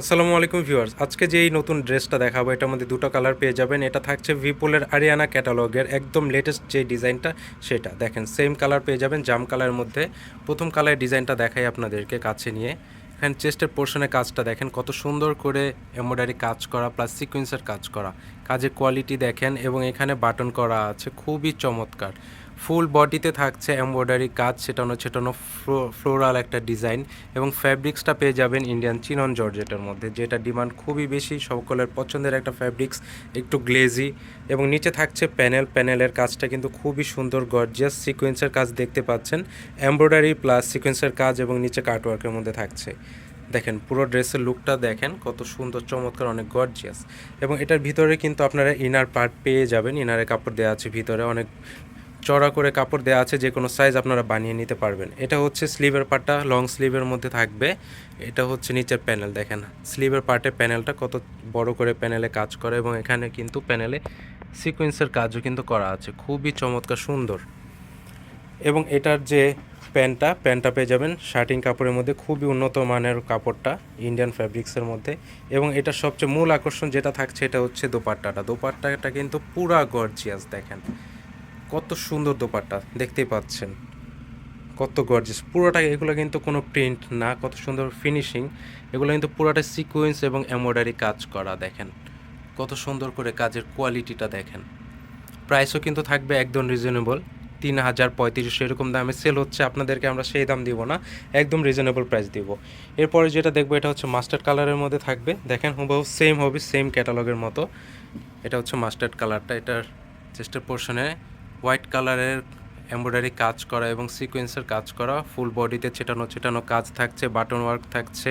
আসসালামু আলাইকুম ভিউয়ার্স। আজকে যে এই নতুন ড্রেসটা দেখাবো এটার মধ্যে দুটো কালার পেয়ে যাবেন। এটা থাকছে ভিপুলের আরিয়ানা ক্যাটালগের একদম লেটেস্ট যে ডিজাইনটা, সেটা। দেখেন সেম কালার পেয়ে যাবেন জাম কালারের মধ্যে। প্রথম কালারের ডিজাইনটা দেখাই আপনাদেরকে কাছে নিয়ে। এখানে চেস্টের পোর্শনের কাজটা দেখেন, কত সুন্দর করে এমব্রয়ডারি কাজ করা প্লাস সিকোয়েন্সের কাজ করা। কাজের কোয়ালিটি দেখেন, এবং এখানে বাটন করা আছে, খুবই চমৎকার। ফুল বডিতে থাকছে এমব্রয়ডারি কাজ ছেটানো ছেটানো ফ্লোরাল একটা ডিজাইন এবং ফ্যাব্রিক্সটা পেয়ে যাবেন ইন্ডিয়ান চিনন জর্জেটের মধ্যে, যেটা ডিমান্ড খুবই বেশি, সকলের পছন্দের একটা ফ্যাব্রিক্স, একটু গ্লেজি এবং নিচে থাকছে প্যানেল, প্যানেলের কাজটা কিন্তু খুবই সুন্দর, গর্জিয়াস সিকোয়েন্সের কাজ দেখতে পাচ্ছেন, এমব্রয়ডারি প্লাস সিকোয়েন্সের কাজ এবং নিচে কাটওয়ার্কের মধ্যে থাকছে। দেখেন, পুরো ড্রেসের লুকটা দেখেন, কত সুন্দর, চমৎকার, অনেক গর্জিয়াস এবং এটার ভিতরে কিন্তু আপনারা ইনার পার্ট পেয়ে যাবেন ইনারে কাপড় দেওয়া আছে ভিতরে, অনেক চড়া করে কাপড় দেওয়া আছে, যে কোনো সাইজ আপনারা বানিয়ে নিতে পারবেন। এটা হচ্ছে স্লিভের পার্টটা লং স্লিভের মধ্যে থাকবে। এটা হচ্ছে নিচের প্যানেল দেখেন। স্লিভের পার্টে প্যানেলটা কত বড় করে প্যানেলে কাজ করে এবং এখানে কিন্তু প্যানেলে সিকোয়েন্সের কাজও কিন্তু করা আছে। খুবই চমৎকার, সুন্দর। এবং এটার যে প্যান্টটা প্যান্টটা পেয়ে যাবেন শার্টিং কাপড়ের মধ্যে, খুবই উন্নত মানের কাপড়টা ইন্ডিয়ান ফ্যাব্রিক্সের মধ্যে। এবং এটা সবচেয়ে মূল আকর্ষণ যেটা থাকছে, এটা হচ্ছে দোপাট্টাটা। দোপাট্টাটা কিন্তু পুরা গর্জিয়াস দেখেন। কত সুন্দর দোপাট্টা, দেখতেই পাচ্ছেন। কত গর্জিয়াস পুরোটা এগুলো কিন্তু কোনো প্রিন্ট না, কত সুন্দর ফিনিশিং এগুলো কিন্তু পুরোটা সিকোয়েন্স এবং এমব্রয়ডারি কাজ করা, দেখেন। কত সুন্দর করে কাজের কোয়ালিটিটা দেখেন। প্রাইসও কিন্তু থাকবে একদম রিজনেবল তিন হাজার পঁয়ত্রিশশো, এরকম দামে সেল হচ্ছে, আপনাদেরকে আমরা সেই দাম দিব না। একদম রিজনেবল প্রাইস দিব। এরপরে যেটা দেখব, এটা হচ্ছে মাস্টার্ড কালারের মধ্যে থাকবে। দেখেন, হুবহু সেম হবে সেম ক্যাটালগের মতো। এটা হচ্ছে মাস্টার্ড কালারটা এটার চেস্টের পোর্শনে হোয়াইট কালারের এমব্রয়ডারি কাজ করা এবং সিকোয়েন্সের কাজ করা, ফুল বডিতে ছেটানো ছেটানো কাজ থাকছে, বাটন ওয়ার্ক থাকছে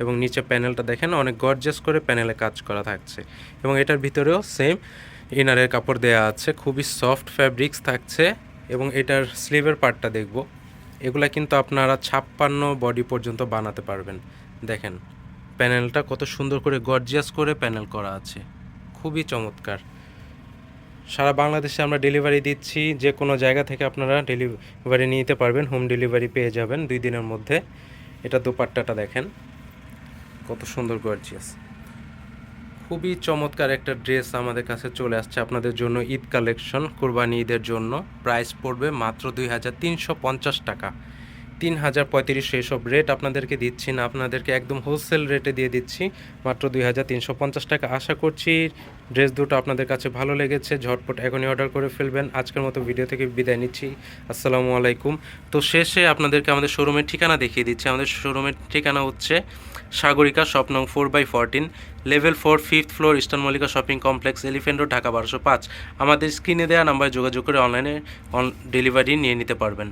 এবং নিচে প্যানেলটা দেখেন, অনেক গর্জাস করে প্যানেলে কাজ করা থাকছে এবং এটার ভিতরেও সেম ইনারের কাপড় দেওয়া আছে, খুবই সফট ফ্যাব্রিক্স থাকছে এবং এটার স্লিভের পার্টটা দেখব, এগুলা কিন্তু আপনারা ছাপ্পান্ন বডি পর্যন্ত বানাতে পারবেন, দেখেন। প্যানেলটা কত সুন্দর করে গর্জিয়াস করে প্যানেল করা আছে, খুবই চমৎকার। সারা বাংলাদেশে আমরা ডেলিভারি দিচ্ছি, যে কোনো জায়গা থেকে আপনারা ডেলিভারি নিতে পারবেন হোম ডেলিভারি পেয়ে যাবেন দুই দিনের মধ্যে। এটা দোপাট্টাটা দেখেন, কত সুন্দর গর্জিয়াস খুবই চমৎকার একটা ড্রেস আমাদের কাছে চলে আসছে আপনাদের জন্য ঈদ কালেকশন কোরবানি ঈদের জন্য। প্রাইস পড়বে মাত্র দুই হাজার তিনশো পঞ্চাশ টাকা। তিন হাজার পঁয়ত্রিশশো এসব রেট আপনাদেরকে দিচ্ছি না, আপনাদেরকে একদম হোলসেল রেটে দিয়ে দিচ্ছি। মাত্র দুই হাজার তিনশো পঞ্চাশ টাকা আশা করছি ড্রেস দুটো আপনাদের কাছে ভালো লেগেছে, ঝটপট এখনই অর্ডার করে ফেলবেন। আজকের মতো ভিডিও থেকে বিদায় নিচ্ছি। আসসালামু আলাইকুম। তো শেষে আপনাদেরকে আমাদের শোরুমের ঠিকানা দেখিয়ে দিচ্ছি। আমাদের শোরুমের ঠিকানা হচ্ছে সাগরিকা শপ নং four by fourteen level four fifth floor eastern Mallika shopping complex elephant road Dhaka বারোশো পাঁচ। আমাদের স্ক্রিনে দেওয়া নাম্বারে যোগাযোগ করে অনলাইনে ডেলিভারি নিয়ে নিতে পারবেন।